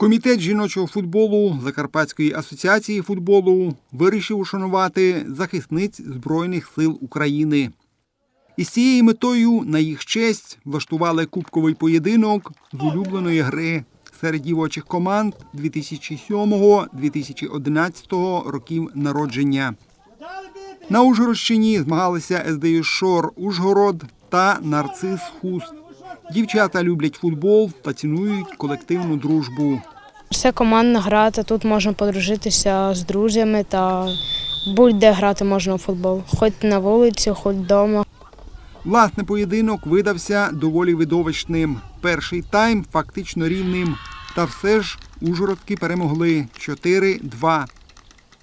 Комітет жіночого футболу Закарпатської асоціації футболу вирішив ушанувати захисниць Збройних сил України. Із цією метою на їх честь влаштували кубковий поєдинок з улюбленої гри серед дівочих команд 2007-2011 років народження. На Ужгородщині змагалися СДЮ Шор Ужгород та Нарцис Хуст. Дівчата люблять футбол та цінують колективну дружбу. Це командна гра, та тут можна подружитися з друзями та будь-де грати можна у футбол. Хоч на вулиці, хоч вдома. Власне, поєдинок видався доволі видовищним. Перший тайм фактично рівним. Та все ж ужгородки перемогли 4-2.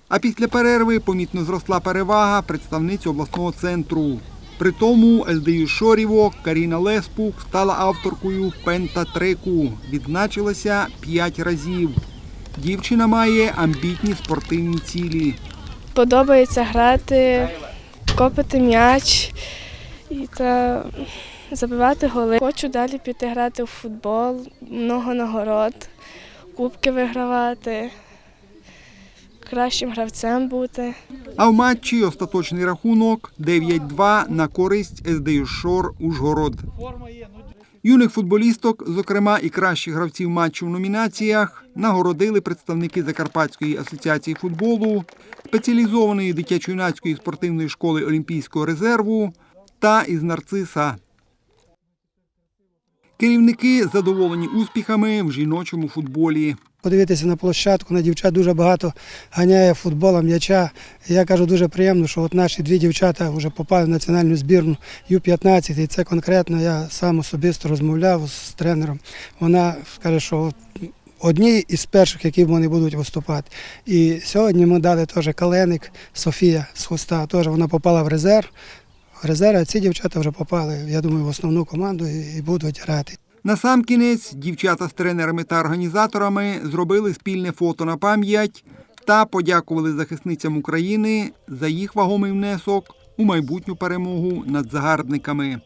А після перерви помітно зросла перевага представниць обласного центру. При тому СДЮ Шоріво Каріна Леспук стала авторкою пентатрику. Відзначилася 5 разів. Дівчина має амбітні спортивні цілі. Подобається грати, копити м'яч і та забивати голи. Хочу далі піти грати в футбол, много нагород, кубки вигравати, кращим гравцем бути. А в матчі остаточний рахунок 9-2 на користь СДЮ Шор Ужгород. Юних футболісток, зокрема і кращих гравців матчу в номінаціях, нагородили представники Закарпатської асоціації футболу, спеціалізованої дитячо-юнацької спортивної школи Олімпійського резерву та із нарциса. Керівники задоволені успіхами в жіночому футболі. Подивитися на площадку, на дівчат дуже багато ганяє футбола, м'яча. Я кажу, дуже приємно, що от наші дві дівчата вже попали в національну збірну Ю-15. І це конкретно я сам особисто розмовляв з тренером. Вона каже, що одні із перших, які вони будуть виступати. І сьогодні ми дали теж каленик Софія з Хуста. Теж вона попала в резерв. В резерв, а ці дівчата вже попали, я думаю, в основну команду і будуть грати. Насамкінець дівчата з тренерами та організаторами зробили спільне фото на пам'ять та подякували захисницям України за їх вагомий внесок у майбутню перемогу над загарбниками.